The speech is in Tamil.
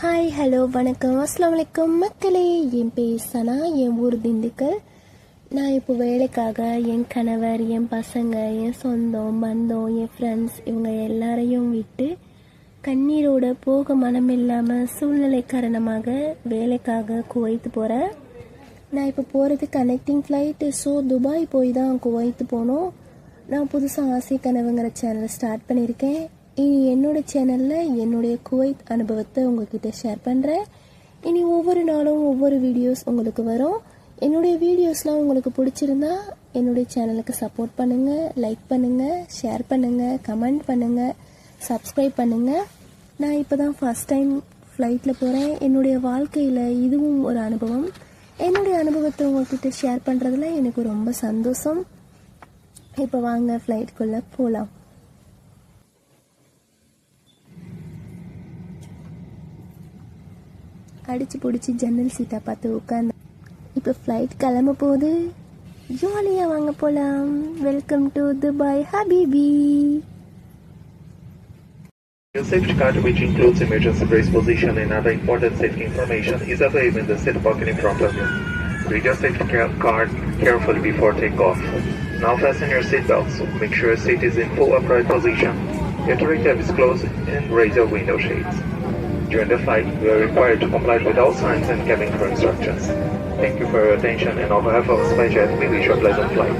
ஹாய் ஹலோ வணக்கம். அஸ்லாம் வலைக்கம் மக்களே என் பேர் சனா என் ஊர் திண்டுக்கல். நான் இப்போ வேலைக்காக என் கணவர் என் பசங்க என் சொந்தம் பந்தம் என் ஃப்ரெண்ட்ஸ் இவங்க எல்லாரையும் விட்டு கண்ணீரோட போக மனம் இல்லாமல் சூழ்நிலை காரணமாக வேலைக்காக குவைத்து போகிறேன் நான் இப்போ போகிறது கனெக்டிங் ஃப்ளைட்டு ஸோ துபாய் போய் தான் குவைத்து போகணும் நான் புதுசாக ஆசை கனவுங்கிற சேனலை ஸ்டார்ட் பண்ணியிருக்கேன். இனி என்னோட சேனலில் என்னுடைய குவைத் அனுபவத்தை உங்ககிட்ட ஷேர் பண்ணுறேன் இனி ஒவ்வொரு நாளும் ஒவ்வொரு வீடியோஸ் உங்களுக்கு வரும். என்னுடைய வீடியோஸ்லாம் உங்களுக்கு பிடிச்சிருந்தா என்னுடைய சேனலுக்கு சப்போர்ட் பண்ணுங்கள் லைக் பண்ணுங்கள் ஷேர் பண்ணுங்கள் கமெண்ட் பண்ணுங்கள் சப்ஸ்கிரைப் பண்ணுங்கள் நான் இப்போ தான் ஃபஸ்ட் டைம் ஃப்ளைட்டில் போகிறேன் என்னுடைய வாழ்க்கையில் இதுவும் ஒரு அனுபவம். என்னுடைய அனுபவத்தை உங்ககிட்ட ஷேர் பண்ணுறதுல எனக்கு ரொம்ப சந்தோஷம். இப்போ வாங்க ஃப்ளைட்டுக்குள்ளே போகலாம் அடிச்சு பிடிச்சி ஜன்னல் சீட்டை பார்த்து உட்காந்து இப்போ ஃப்ளைட் கிளம்ப போகுது ஜாலியாக வாங்க போகலாம் வெல்கம் டு துபாய் ஹபிபி Your safety card, which includes emergency brace position and other important safety information, is available in the seat pocket in front of you. Read your safety ca- card carefully before takeoff. Now fasten your seatbelts. Make sure your seat is in full upright position. Your tray tab is closed and raise your window shades. During the flight, you are required to comply with all signs and cabin crew instructions. Thank you for your attention and on behalf of SpiceJet, we wish you a pleasant flight.